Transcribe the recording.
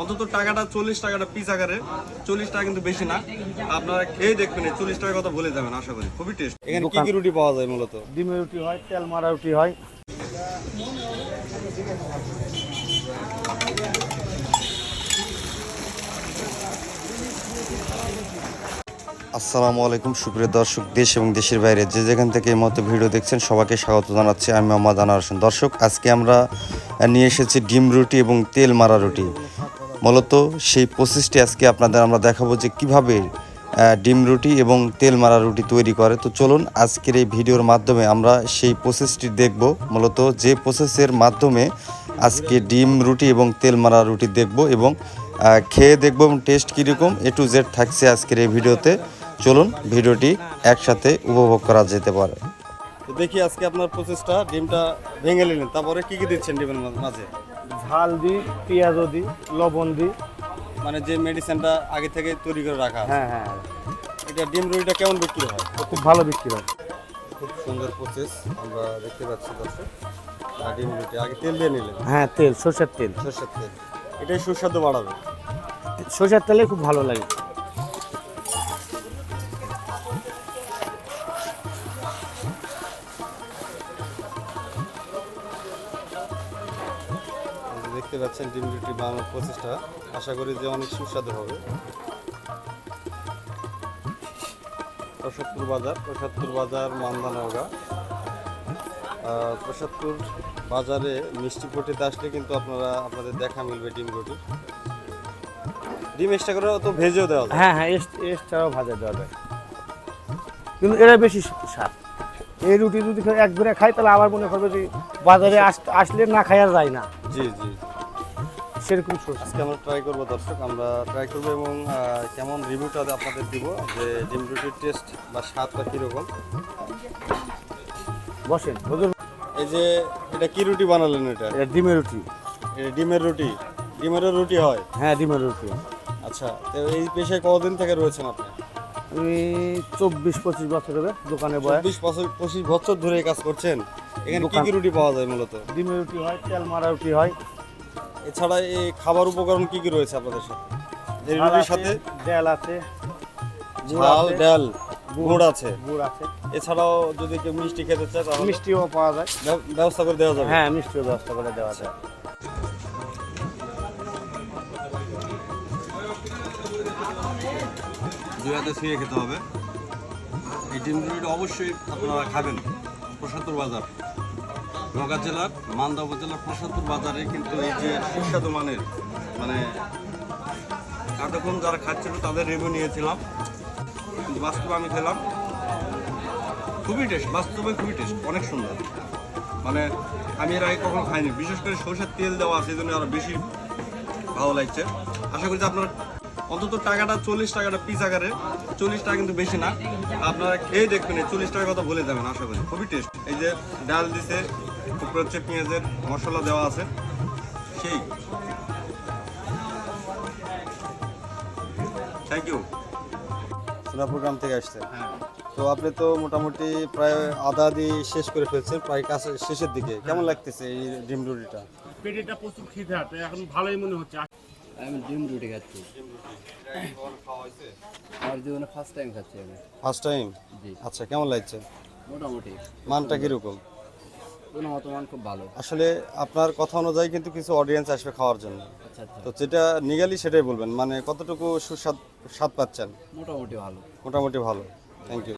অন্তত টাকাটা চল্লিশ টাকাটা পিস আকারে চল্লিশ টাকা কিন্তু বেশি না। আপনারা খেয়ে দেখবেন এই চল্লিশ টাকার কথা ভুলে যাবেন আশা করি। খুবই টেস্ট এখানে কি কি রুটি পাওয়া যায় মূলত? ডিমের রুটি হয় তেল মারা রুটি হয়। আসসালামু আলাইকুম সুপ্রিয় দর্শক দেশ এবং দেশের বাইরে যে যেখান থেকে এই মতো ভিডিও দেখছেন সবাইকে স্বাগত জানাচ্ছি। আমি মোহাম্মদ হোসেন। দর্শক আজকে আমরা নিয়ে এসেছি ডিম রুটি এবং তেল মারা রুটি। মূলত সেই প্রসেসটি আজকে আপনাদের আমরা দেখাবো যে কীভাবে ডিম রুটি এবং তেল মারা রুটি তৈরি করে। তো চলুন আজকের এই ভিডিওর মাধ্যমে আমরা সেই প্রসেসটি দেখব। মূলত যে প্রসেসের মাধ্যমে আজকে ডিম রুটি এবং তেল মারা রুটি দেখব এবং খেয়ে দেখব এবং টেস্ট কীরকম এ টু জেড থাকছে আজকের এই ভিডিওতে। চলুন ভিডিওটি একসাথে উপভোগ করা যেতে পারে। দেখি আজকে আপনার প্রসেসটা ডিমটা ভেঙে নিলেন, তারপরে কি কি দিচ্ছেন ডিমের মাঝে? ঝাল দিই পেঁয়াজও দিই লবণ দিই। মানে যে মেডিসিনটা আগে থেকে তৈরি করে রাখা হ্যাঁ হ্যাঁ। এটা ডিম রুইটা কেমন বিক্রি হয়? খুব ভালো বিক্রি হয়। খুব সুন্দর প্রসেস আমরা দেখতে পাচ্ছি দর্শক। ডিম রুটি আগে তেল দিয়ে নিলেন? হ্যাঁ তেল সর্ষের তেল। সরষের তেল। এটাই সুস্বাদু বাড়াবে। সর্ষের তেলে খুব ভালো লাগে। দেখতে পাচ্ছেন ডিম রুটি বানানোর প্রচেষ্টা। আশা করি যে অনেক সুস্বাদু হবে। প্রসাদপুর বাজার প্রসাদপুর বাজার মান্দানগা। প্রসাদপুর বাজারে মিষ্টি পটিতে আসলে কিন্তু আপনারা আপনাদের দেখা মিলবে ডিম রুটি। ডিম এক্সট্রা করে তো ভেজেও দেওয়া যায়। হ্যাঁ হ্যাঁ এক্সট্রাও ভাজা দেওয়া যায়। কিন্তু এটা বেশি স্বাদ। এই রুটি যদি একবারে খাই তাহলে আবার মনে করবে যে বাজারে আস- আসলে না খাই আর যায় না। জি জি। সেরকম সর্ষে আজকে আমরা ট্রাই করব দর্শক আমরা ট্রাই করব এবং কেমন রিভিউটা আপনাদের দিব যে ডিম রুটির টেস্ট বা স্বাদটা কীরকম। বসেন হুজুর এই যে এটা কি রুটি বানালেন এটা? এটা ডিমের রুটি। এটা ডিমের রুটি। ডিমেরও রুটি হয়? হ্যাঁ ডিমের রুটি। আচ্ছা তো এই পেশায় কতদিন থেকে রয়েছেন আপনি? আমি চব্বিশ পঁচিশ বছর হবে দোকানে বয়। চব্বিশ বছর পঁচিশ বছর ধরে কাজ করছেন। এখানে কি কি রুটি পাওয়া যায় মূলত? ডিমের রুটি হয় তেল মারা রুটি হয় এছাড়া এই খাবার উপকরণ কি কি রয়েছে আপনাদের সাথে? এই রুটির সাথে? ডাল আছে ঝাল ডাল গুড় আছে। গুড় আছে। এছাড়াও যদি কেউ মিষ্টি খেতে চায় তাহলে মিষ্টিও পাওয়া যায়। ব্যবস্থা করে দেওয়া যাবে? হ্যাঁ মিষ্টিও ব্যবস্থা করে দেওয়া যায়। দুই হাতে ছুঁয়ে খেতে হবে। এই ডিম অবশ্যই আপনারা খাবেন। প্রসাদপুর বাজার। নগা জেলার মান্দা উপজেলার প্রসাদপুর বাজারে কিন্তু এই যে সুস্বাদু মানের মানে এতক্ষণ যারা খাচ্ছিল তাদের রিভিউ নিয়েছিলাম। বাস্তবে আমি খেলাম। খুবই টেস্ট বাস্তবে খুবই টেস্ট অনেক সুন্দর। মানে আমি এর আগে কখনো খাইনি, বিশেষ করে সরষের তেল দেওয়া আছে, এই জন্য আরও বেশি ভালো লাগছে। আশা করি যে আপনারা অন্তত টাকাটা চল্লিশ টাকাটা পিস আকারে, চল্লিশ টাকা কিন্তু বেশি না। আপনারা খেয়ে দেখবেন চল্লিশ টাকার কথা বলে যাবেন, আশা করি। খুবই টেস্ট এই যে ডাল দিছে উপরে হচ্ছে পেঁয়াজের মশলা দেওয়া আছে। সেই। থ্যাংক ইউ সোনাপুর গ্রাম থেকে আসছেন তো আপনি তো মোটামুটি প্রায় আধা আধি শেষ করে ফেলছেন প্রায় কাছে শেষের দিকে। কেমন লাগতেছে এই ডিম রুটিটা? পেটিটা প্রচুর খিদে হাতে এখন ভালোই মনে হচ্ছে। আমি ডিম রুটি খাচ্ছি। আমার জীবনে ফার্স্ট টাইম খাচ্ছি আমি। First time ji. আচ্ছা কেমন লাগছে? মোটামুটি। মানটা কীরকম? গুণগত মান খুব ভালো। আসলে আপনার কথা অনুযায়ী কিন্তু কিছু অডিয়েন্স আসবে খাওয়ার জন্য। আচ্ছা আচ্ছা। তো যেটা নিগালি সেটাই বলবেন মানে কতটুকু সুস্বাদ স্বাদ পাচ্ছেন? মোটামুটি ভালো। মোটামুটি ভালো থ্যাংক ইউ